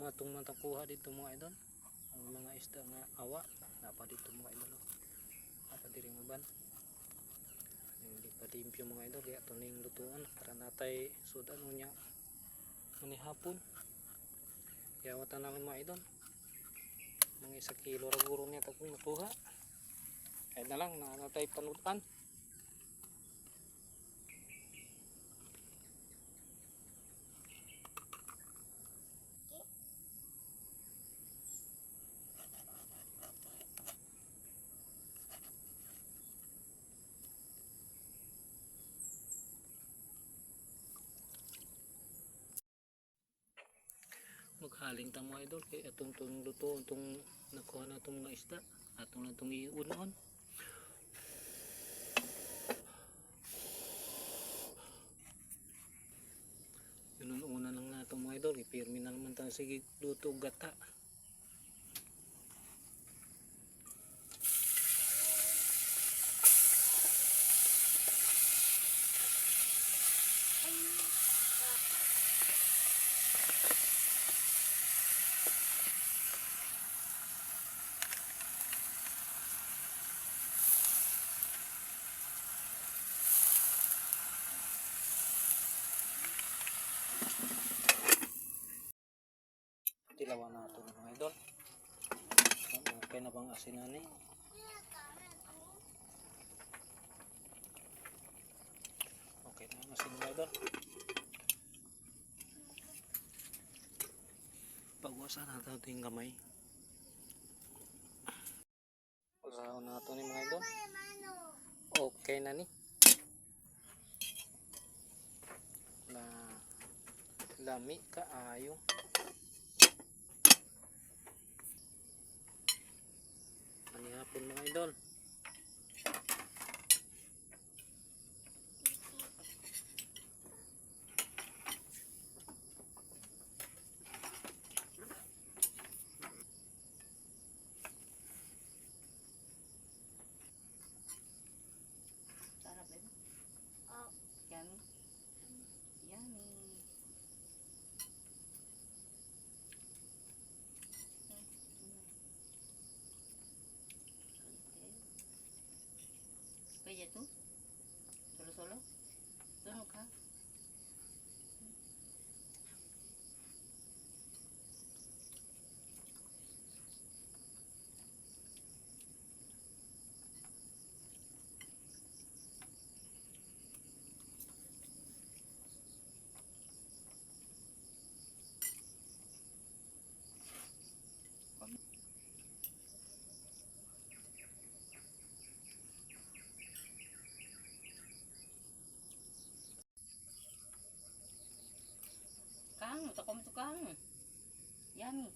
yung mga itong matakuha dito mga idol. Ang mga isda nga awa. Napa dito mga idol. oh. Napa diri mo ban. Hindi pa limpyo mga idol. Kaya ito na yung lutuan. Para natay sudan mo niya. Mani hapon. Kaya wata namin mga idol. Mga isa kilo raguro niya kung nakuha. Kaya na lang. Nanatay panutan. Maghaling ta idol kay atong tong luto itong nakuha na itong mga isda atong na itong iunon Inuuna lang nato mga idol ipirmi na naman tayo. Sige luto gata tilawan nato mga idol. Okay na bang asinan eh okay na ang asin mga idol. Pagwasan natin ito yung kamay. Pagsahaw na ito ni mga idol. Okay na ni na lami kaayo Manihapon mga idol. ella tú? ¿Solo, solo? 闇。